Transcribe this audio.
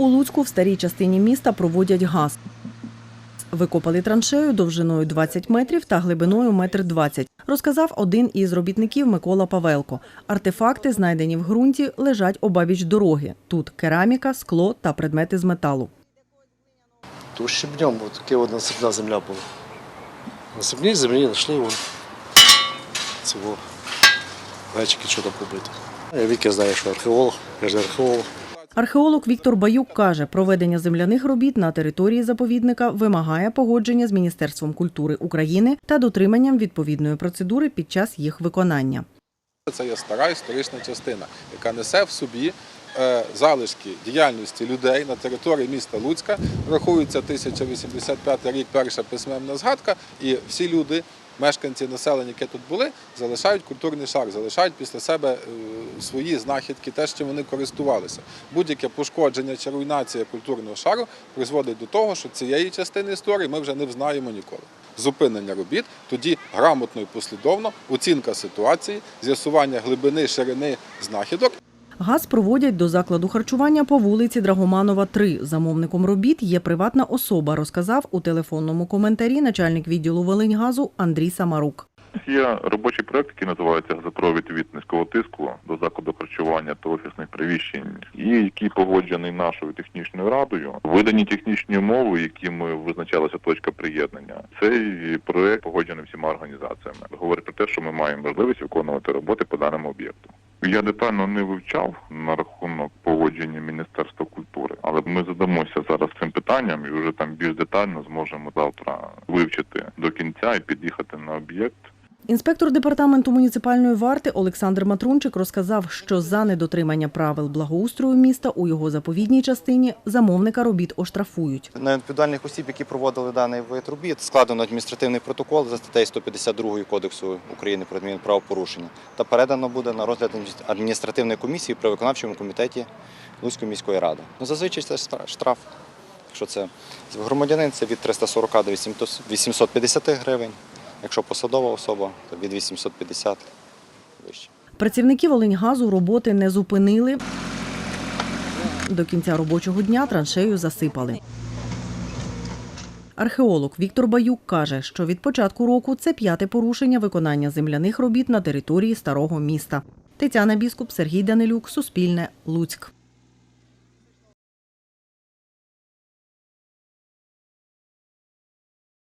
У Луцьку в старій частині міста проводять газ. Викопали траншею довжиною 20 метрів та глибиною метр 20, розказав один із робітників Микола Павелко. Артефакти, знайдені в ґрунті, лежать обабіч дороги. Тут кераміка, скло та предмети з металу. То щебнем, вот таке от насипна земля була. На сипній землі знайшли цього гачики, що там побито. Я Віки знаю, що археолог, я ж археолог. Археолог Віктор Баюк каже, проведення земляних робіт на території заповідника вимагає погодження з Міністерством культури України та дотриманням відповідної процедури під час їх виконання. Це є стара історична частина, яка несе в собі е, залишки діяльності людей на території міста Луцька. Рахується 1085 рік, перша письменна згадка, і всі люди, мешканці населення, які тут були, залишають культурний шар, залишають після себе е, свої знахідки, те, чим вони користувалися. Будь-яке пошкодження чи руйнація культурного шару призводить до того, що цієї частини історії ми вже не взнаємо ніколи. Зупинення робіт, тоді грамотно і послідовно оцінка ситуації, з'ясування глибини, ширини знахідок Газ проводять до закладу харчування по вулиці Драгоманова, 3. Замовником робіт є приватна особа, розказав у телефонному коментарі начальник відділу Волиньгазу Андрій Самарук. Є робочий проект, який називається газопровід від низького тиску до закладу харчування та офісних приміщень, і який погоджений нашою технічною радою. Видані технічні умови, якими визначалася точка приєднання. Цей проект погоджений всіма організаціями. Говорить про те, що ми маємо можливість виконувати роботи по даному об'єкту. Я детально не вивчав на рахунок поводження Міністерства культури, але ми задамося зараз цим питанням і вже там більш детально зможемо завтра вивчити до кінця і під'їхати на об'єкт. Інспектор департаменту муніципальної варти Олександр Матрунчик розказав, що за недотримання правил благоустрою міста у його заповідній частині замовника робіт оштрафують. На відповідальних осіб, які проводили даний вид робіт, складено адміністративний протокол за статтею 152 Кодексу України про адмінправопорушення та передано буде на розгляд адміністративної комісії при виконавчому комітеті Луцької міської ради. Ну, зазвичай це штра- штраф. Якщо це громадянин, це від 340 до 850 гривень. Якщо посадова особа, то від 850 вище. Працівники Волиньгазу роботи не зупинили. До кінця робочого дня траншею засипали. Археолог Віктор Баюк каже, що від початку року це п'яте порушення виконання земляних робіт на території старого міста. Тетяна Біскуп, Сергій Данилюк, Суспільне, Луцьк.